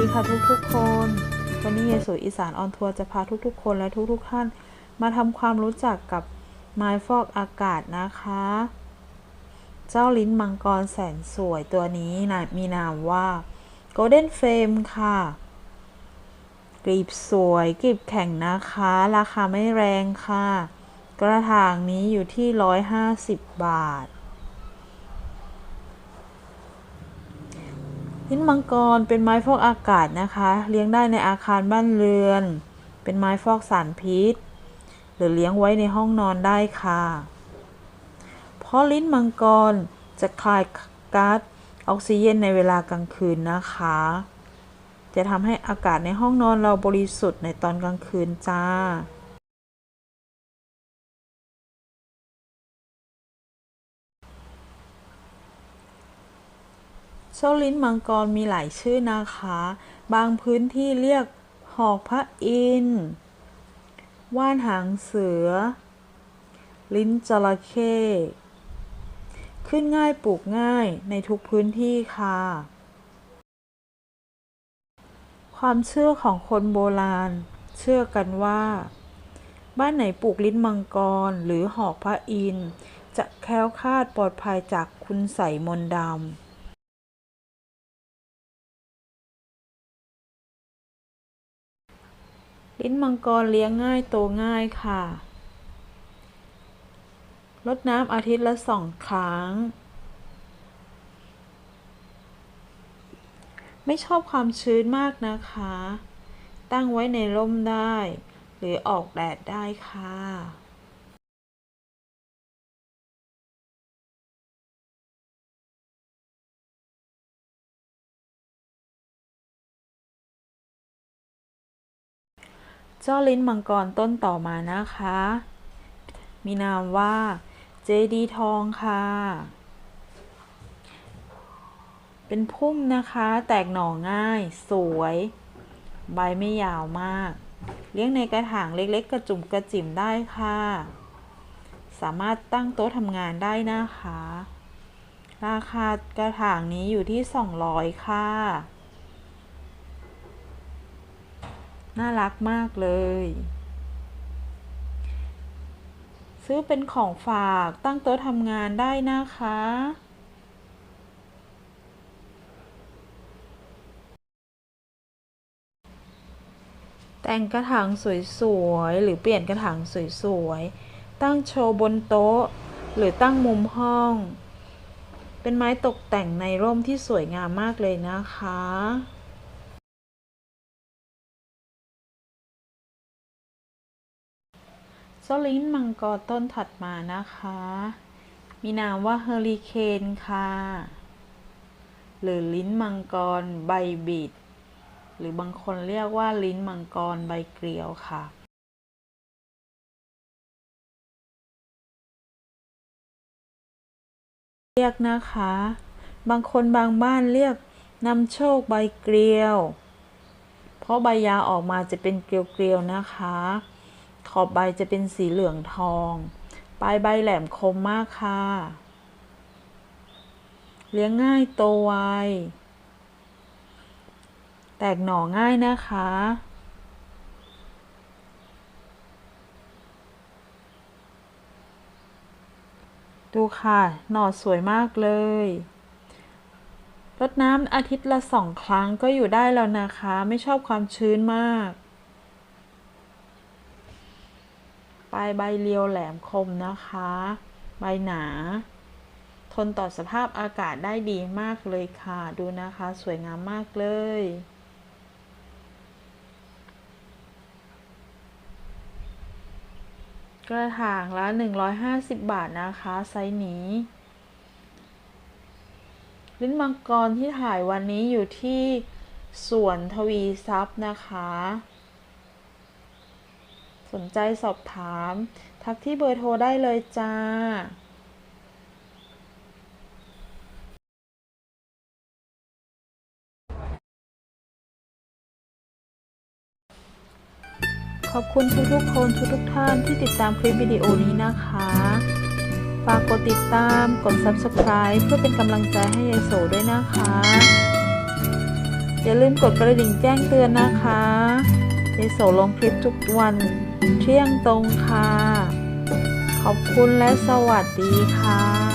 ดีค่ะทุกๆคน วันนี้เยสุอีสานออนทัวร์จะพาทุกๆ คนและทุกๆท่าน มาทำความรู้จักกับไม้ฟอกอากาศนะคะ เจ้าลิ้นมังกรแสนสวยตัวนี้นะมีนามว่า Golden Frame ค่ะกรีบสวยกรีบแข็งนะคะ ราคาไม่แรงค่ะ กระถางนี้อยู่ที่ 150 บาท ลิ้นมังกรเป็นไม้ฟอกอากาศนะคะ เลี้ยงได้ในอาคารบ้านเรือน เป็นไม้ฟอกสารพิษ หรือเลี้ยงไว้ในห้องนอนได้ค่ะ เพราะลิ้นมังกรจะคายก๊าซออกซิเจนในเวลากลางคืนนะคะ จะทำให้อากาศในห้องนอนเราบริสุทธิ์ในตอนกลางคืนจ้า เจ้าลิ้นมังกรมีหลายชื่อนะคะ บางพื้นที่เรียกหอกพระอินทร์ว่านหางเสือ ลิ้นจระเข้ขึ้นง่ายปลูกง่ายในทุกพื้นที่ค่ะ ความเชื่อของคนโบราณ เชื่อกันว่า บ้านไหนปลูกลิ้นมังกรหรือหอกพระอินทร์จะแคล้วคลาดปลอดภัยจากคุณใส่มนต์ดำ ลิ้นมังกรเลี้ยงง่ายโตง่ายค่ะรดน้ำอาทิตย์ละสองครั้ง ไม่ชอบความชื้นมากนะคะ ตั้งไว้ในร่มได้ หรือออกแดดได้ค่ะ เจ้าลิ้นมังกรต้นต่อมานะคะ มีนามว่าเจดีทองค่ะ เป็นพุ่มนะคะ แตกหน่อง่าย สวย ใบไม่ยาวมาก เลี้ยงในกระถางเล็กๆ กระจุ่มกระจิ๋มได้ค่ะ สามารถตั้งโต๊ะทำงานได้นะคะ ราคากระถางนี้อยู่ที่ 200 ค่ะ น่ารักมากเลย ซื้อเป็นของฝากตั้งโต๊ะทำงานได้นะคะ แต่งกระถางสวยๆ หรือเปลี่ยนกระถางสวยๆ ตั้งโชว์บนโต๊ะ หรือตั้งมุมห้อง เป็นไม้ตกแต่งในร่มที่สวยงามมากเลยนะคะ จ้าลิ้นมังกรต้นถัดมานะคะ มีนามว่าเฮอริเคนค่ะ หรือลิ้นมังกรใบบิด หรือบางคนเรียกว่าลิ้นมังกรใบเกลียวค่ะเรียกนะคะ บางคนบางบ้านเรียกนำโชคใบเกลียว เพราะใบยาออกมาจะเป็นเกลียวๆนะคะ ขอบใบจะเป็นสีเหลืองทอง ปลายใบแหลมคมมากค่ะ เลี้ยงง่ายโตไว แตกหน่อง่ายนะคะ ดูค่ะ หน่อสวยมากเลยรดน้ำอาทิตย์ละสองครั้งก็อยู่ได้แล้วนะคะ ไม่ชอบความชื้นมาก ปลายใบเรียวแหลมคมนะคะ ใบหนา ทนต่อสภาพอากาศได้ดีมากเลยค่ะ ดูนะคะ สวยงามมากเลย กระถางละ 150 บาทนะคะ ไซส์นี้ ลิ้นมังกรที่ถ่ายวันนี้อยู่ที่สวนทวีทรัพย์นะคะ สนใจสอบถาม ทักที่เบอร์โทรได้เลยจ้าขอบคุณทุกๆคนทุกๆท่านที่ติดตามคลิปวิดีโอนี้นะคะ ฝากกดติดตาม กด subscribe เพื่อเป็นกำลังใจให้ยายโสด้วยนะคะ อย่าลืมกดกระดิ่งแจ้งเตือนนะคะเยโสลงคลิปทุกวัน เที่ยงตรงค่ะ ขอบคุณและสวัสดีค่ะ